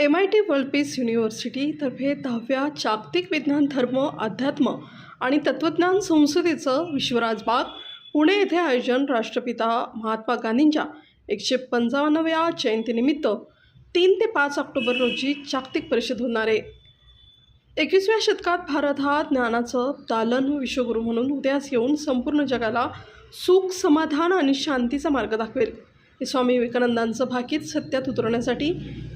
M I T world peace युनिव्हर्सिटीतर्फे दहाव्या जागतिक विज्ञान धर्म अध्यात्म आणि तत्त्वज्ञान संसदेचं विश्वराज बाग पुणे येथे आयोजन राष्ट्रपिता महात्मा गांधींच्या एकशे पंचावन्नव्या जयंतीनिमित्त तीन ते पाच ऑक्टोबर रोजी जागतिक परिषद होणार आहे. एकवीसव्या शतकात भारत हा ज्ञानाचं दालन विश्वगुरू म्हणून उदयास येऊन संपूर्ण जगाला सुख समाधान आणि शांतीचा मार्ग दाखवेल. स्वामी विवेकानंदांचं भाकीत सत्यात उतरवण्यासाठी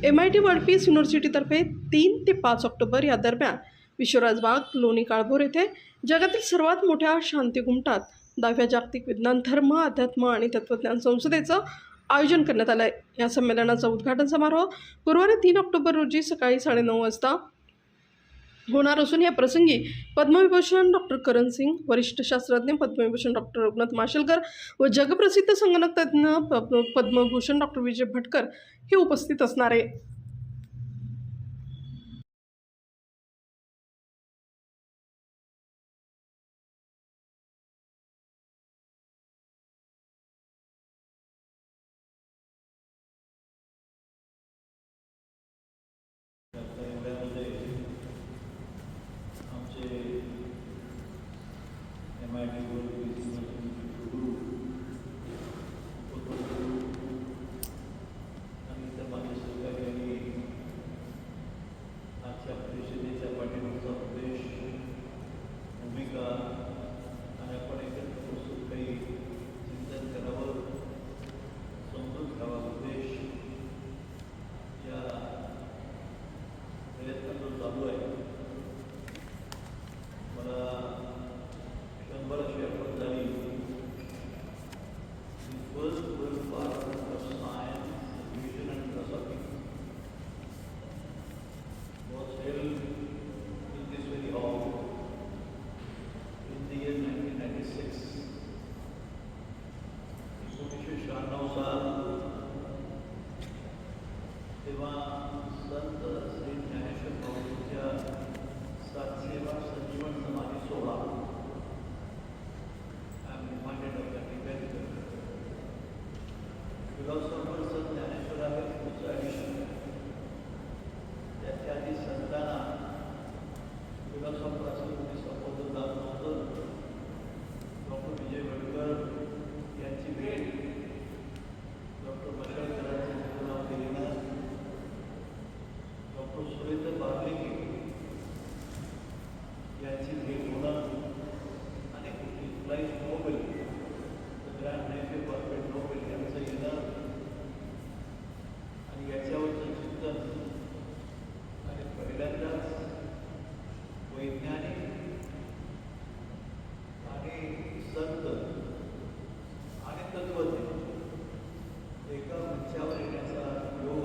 M I T world peace युनिव्हर्सिटीतर्फे तीन ते पाच ऑक्टोबर या दरम्यान विश्वराज बाग लोणी काळभोर येथे जगातील सर्वात मोठ्या शांती घुमटात दहाव्या जागतिक विज्ञान धर्म अध्यात्म आणि तत्त्वज्ञान संसदेचं आयोजन करण्यात आलं आहे या संमेलनाचा उद्घाटन समारोह गुरुवारी तीन ऑक्टोबर रोजी सकाळी साडेनऊ वाजता होणार असून या प्रसंगी पद्मविभूषण डॉक्टर करण सिंग वरिष्ठ शास्त्रज्ञ पद्मविभूषण डॉक्टर रघुनाथ माशेलकर व जगप्रसिद्ध संगणक तज्ज्ञ पद्मभूषण डॉक्टर विजय भटकर हे उपस्थित असणार. आहे एम आय टी तेव्हा संत श्री ज्ञानेश्वर माऊलींच्या सातशेवा संजीवन समाधी सोहळा आय एम रिमाइंडेड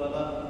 आणि